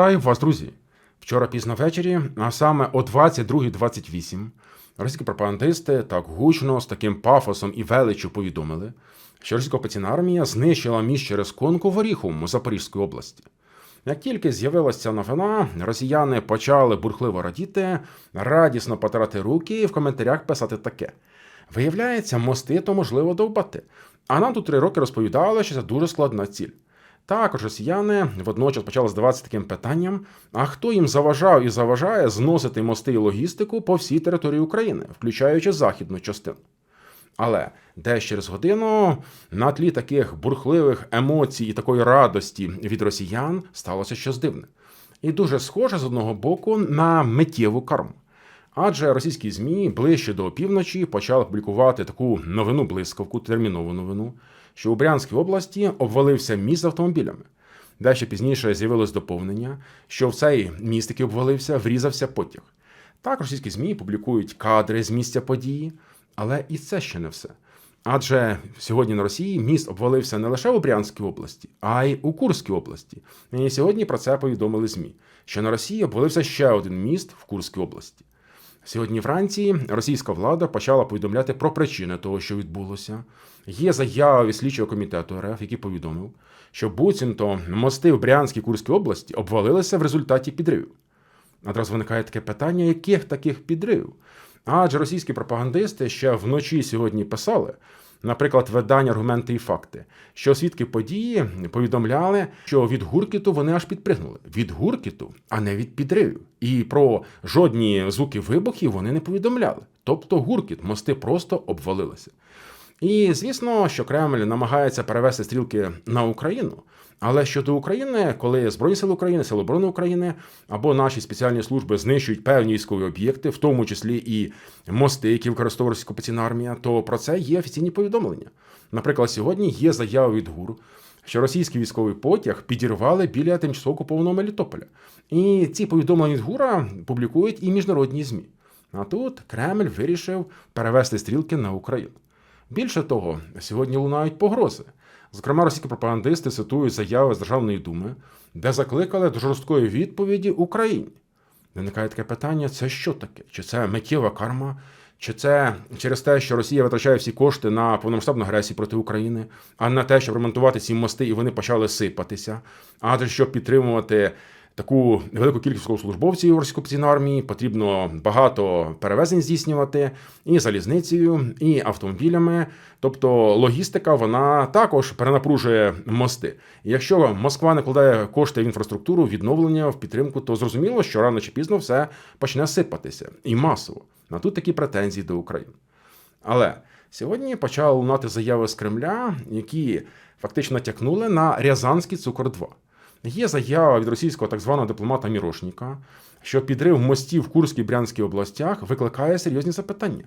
Вітаю вас, друзі! Вчора пізно ввечері, а саме о 22.28, російські пропагандисти так гучно, з таким пафосом і величчю повідомили, що російська армія знищила міст через конку в Оріховому Запорізької області. Як тільки з'явилася новина, росіяни почали бурхливо радіти, радісно потирати руки і в коментарях писати таке: виявляється, мости то можливо довбати. А нам тут три роки розповідали, що це дуже складна ціль. Також росіяни водночас почали здаватися таким питанням: а хто їм заважав і заважає зносити мости і логістику по всій території України, включаючи західну частину. Але десь через годину на тлі таких бурхливих емоцій і такої радості від росіян сталося щось дивне. І дуже схоже з одного боку на миттєву карму. Адже російські ЗМІ ближче до опівночі почали публікувати таку новину блискавку, термінову новину, що у Брянській області обвалився міст автомобілями. Дещо пізніше з'явилось доповнення, що в цей міст, який обвалився, врізався потяг. Так, російські ЗМІ публікують кадри з місця події, але і це ще не все. Адже сьогодні на Росії міст обвалився не лише у Брянській області, а й у Курській області. І сьогодні про це повідомили ЗМІ, що на Росії обвалився ще один міст в Курській області. Сьогодні вранці російська влада почала повідомляти про причини того, що відбулося. Є заява від слідчого комітету РФ, який повідомив, що буцімто мости в Брянській Курській області обвалилися в результаті підривів. Одразу виникає таке питання, яких таких підривів? Адже російські пропагандисти ще вночі сьогодні писали, наприклад, видання аргументи і факти, що свідки події повідомляли, що від гуркіту вони аж підпригнули. Від гуркіту, а не від підривів. І про жодні звуки вибухів вони не повідомляли. Тобто гуркіт, мости просто обвалилися. І звісно, що Кремль намагається перевести стрілки на Україну. Але щодо України, коли Збройні сили України, Сили оборони України або наші спеціальні служби знищують певні військові об'єкти, в тому числі і мости, які використовує окупаційна армія, то про це є офіційні повідомлення. Наприклад, сьогодні є заява від ГУР, що російський військовий потяг підірвали біля тимчасово окупованого Мелітополя. І ці повідомлення від ГУРа публікують і міжнародні ЗМІ. А тут Кремль вирішив перевести стрілки на Україну. Більше того, сьогодні лунають погрози. Зокрема, російські пропагандисти цитують заяви з Державної думи, де закликали до жорсткої відповіді Україні. Виникає таке питання: це що таке? Чи це миттєва карма? Чи це через те, що Росія витрачає всі кошти на повномасштабну агресію проти України, а на те, щоб ремонтувати ці мости, і вони почали сипатися, а щоб підтримувати таку велику кількість військовослужбовців російської армії потрібно багато перевезень здійснювати і залізницею, і автомобілями. Тобто логістика вона також перенапружує мости. Якщо Москва не кладає кошти в інфраструктуру, відновлення в підтримку, то зрозуміло, що рано чи пізно все почне сипатися і масово. На тут такі претензії до України. Але сьогодні почали лунати заяви з Кремля, які фактично тякнули на Рязанський цукор 2 Є заява від російського так званого дипломата Мірошніка, що підрив мостів в Курській і Брянській областях викликає серйозні запитання.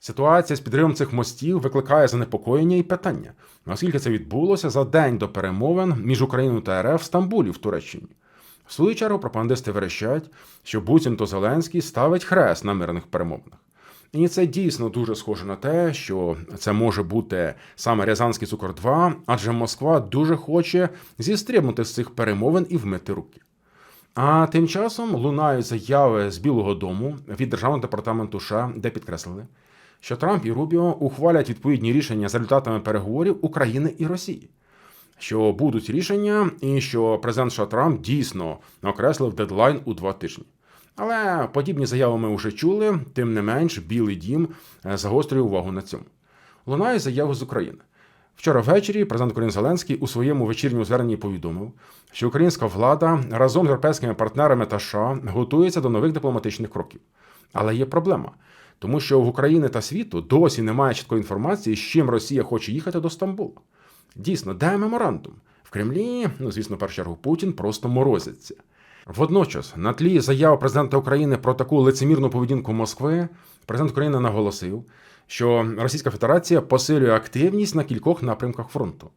Ситуація з підривом цих мостів викликає занепокоєння і питання, наскільки це відбулося за день до перемовин між Україною та РФ в Стамбулі в Туреччині. В свою чергу пропагандисти верещать, що буцімто Зеленський ставить хрест на мирних перемовинах. І це дійсно дуже схоже на те, що це може бути саме Рязанський цукор 2 адже Москва дуже хоче зістрибнути з цих перемовин і вмити руки. А тим часом лунають заяви з Білого Дому від Державного департаменту США, де підкреслили, що Трамп і Рубіо ухвалять відповідні рішення за результатами переговорів України і Росії, що будуть рішення, і що президент США Трамп дійсно окреслив дедлайн у два тижні. Але подібні заяви ми вже чули, тим не менш, Білий дім е, загострює увагу на цьому. Лунає заяву з України. Вчора ввечері президент України Зеленський у своєму вечірньому зверненні повідомив, що українська влада разом з європейськими партнерами та США готується до нових дипломатичних кроків. Але є проблема, тому що в Україні та світу досі немає чіткої інформації, з чим Росія хоче їхати до Стамбула. Дійсно, де меморандум? В Кремлі, ну звісно, першу чергу Путін просто морозиться. Водночас, на тлі заяв президента України про таку лицемірну поведінку Москви, президент України наголосив, що Російська Федерація посилює активність на кількох напрямках фронту.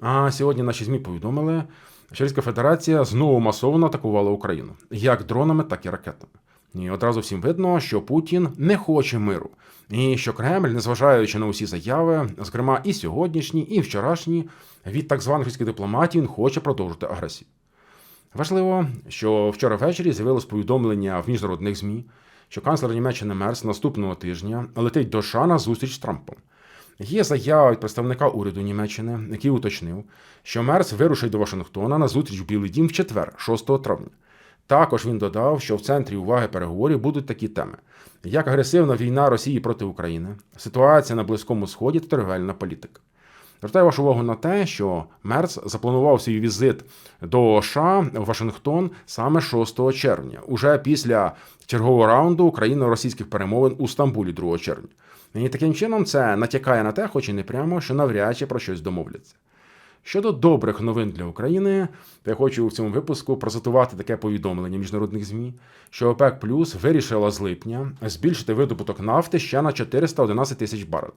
А сьогодні наші ЗМІ повідомили, що Російська Федерація знову масово атакувала Україну як дронами, так і ракетами. І одразу всім видно, що Путін не хоче миру, і що Кремль, незважаючи на усі заяви, зокрема і сьогоднішні, і вчорашні, від так званих російських дипломатів, хоче продовжити агресію. Важливо, що вчора ввечері з'явилось повідомлення в міжнародних ЗМІ, що канцлер Німеччини Мерс наступного тижня летить до США на зустріч з Трампом. Є заява від представника уряду Німеччини, який уточнив, що Мерс вирушить до Вашингтона на зустріч в Білий Дім в четвер, 6 травня. Також він додав, що в центрі уваги переговорів будуть такі теми: як агресивна війна Росії проти України, ситуація на Близькому Сході та торгівельна політика. Звертаю вашу увагу на те, що Мерц запланував свій візит до США в Вашингтон саме 6 червня, уже після чергового раунду україно-російських перемовин у Стамбулі 2 червня. І таким чином це натякає на те, хоч і не прямо, що навряд чи про щось домовляться. Щодо добрих новин для України, то я хочу в цьому випуску процитувати таке повідомлення міжнародних ЗМІ, що ОПЕК Плюс вирішила з липня збільшити видобуток нафти ще на 411 тисяч барелів.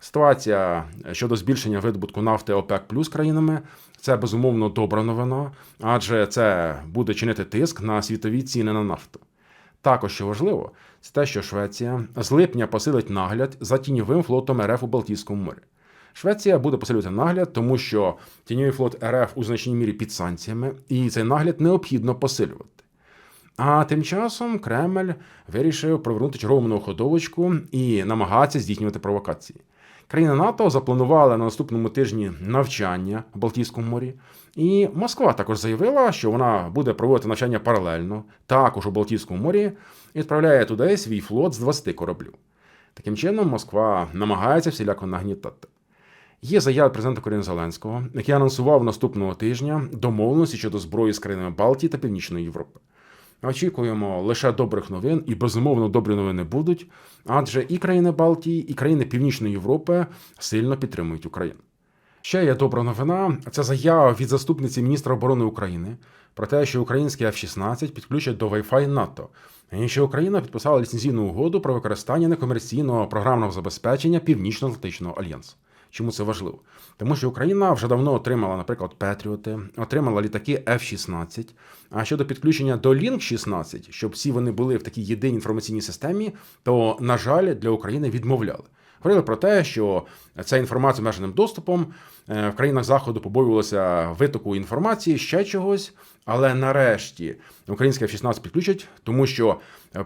Ситуація щодо збільшення видобутку нафти ОПЕК плюс країнами це безумовно добра новина, адже це буде чинити тиск на світові ціни на нафту. Також що важливо, це те, що Швеція з липня посилить нагляд за тіньовим флотом РФ у Балтійському морі. Швеція буде посилювати нагляд, тому що тіньовий флот РФ у значній мірі під санкціями, і цей нагляд необхідно посилювати. А тим часом Кремль вирішив провернути чергову многоходовочку і намагатися здійснювати провокації. Країни НАТО запланували на наступному тижні навчання в Балтійському морі, і Москва також заявила, що вона буде проводити навчання паралельно, також у Балтійському морі, і відправляє туди свій флот з 20 кораблів. Таким чином, Москва намагається всіляко нагнітати. Є заява президента України Зеленського, який анонсував наступного тижня домовленості щодо зброї з країнами Балтії та Північної Європи. Очікуємо лише добрих новин, і безумовно добрі новини будуть, адже і країни Балтії, і країни Північної Європи сильно підтримують Україну. Ще є добра новина. Це заява від заступниці міністра оборони України про те, що український F-16 підключать до Wi-Fi НАТО, і що Україна підписала ліцензійну угоду про використання некомерційного програмного забезпечення Північно-Атлантичного альянсу. Чому це важливо? Тому що Україна вже давно отримала, наприклад, Петріоти, отримала літаки F-16. А щодо підключення до Link 16, щоб всі вони були в такій єдиній інформаційній системі, то, на жаль, для України відмовляли. Говорили про те, що ця інформація обмеженим доступом е, в країнах заходу побоювалося витоку інформації, ще чогось. Але нарешті українське F-16 підключать, тому що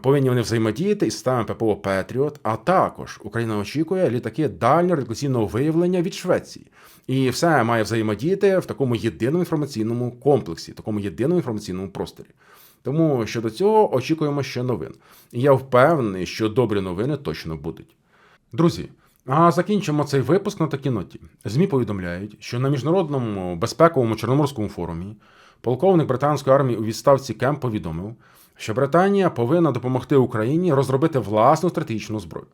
повинні вони взаємодіяти із системами ППО Петріот. А також Україна очікує літаки дальнього радіолокаційного виявлення від Швеції. І все має взаємодіяти в такому єдиному інформаційному комплексі, такому єдиному інформаційному просторі. Тому щодо цього очікуємо ще новин. І я впевнений, що добрі новини точно будуть. Друзі, а закінчимо цей випуск на такій ноті. ЗМІ повідомляють, що на міжнародному безпековому чорноморському форумі полковник британської армії у відставці Кемп повідомив, що Британія повинна допомогти Україні розробити власну стратегічну зброю.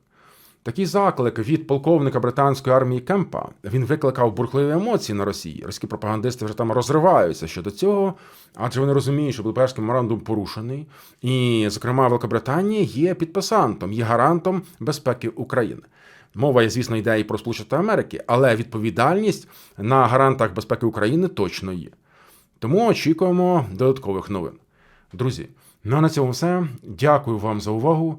Такий заклик від полковника британської армії Кемпа він викликав бурхливі емоції на Росії. Російські пропагандисти вже там розриваються щодо цього, адже вони розуміють, що Будапештський меморандум порушений, і, зокрема, Великобританія є підписантом, є гарантом безпеки України. Мова, є, звісно, йде і про Сполучені Америки, але відповідальність на гарантах безпеки України точно є. Тому очікуємо додаткових новин. Друзі, ну а на цьому все. Дякую вам за увагу.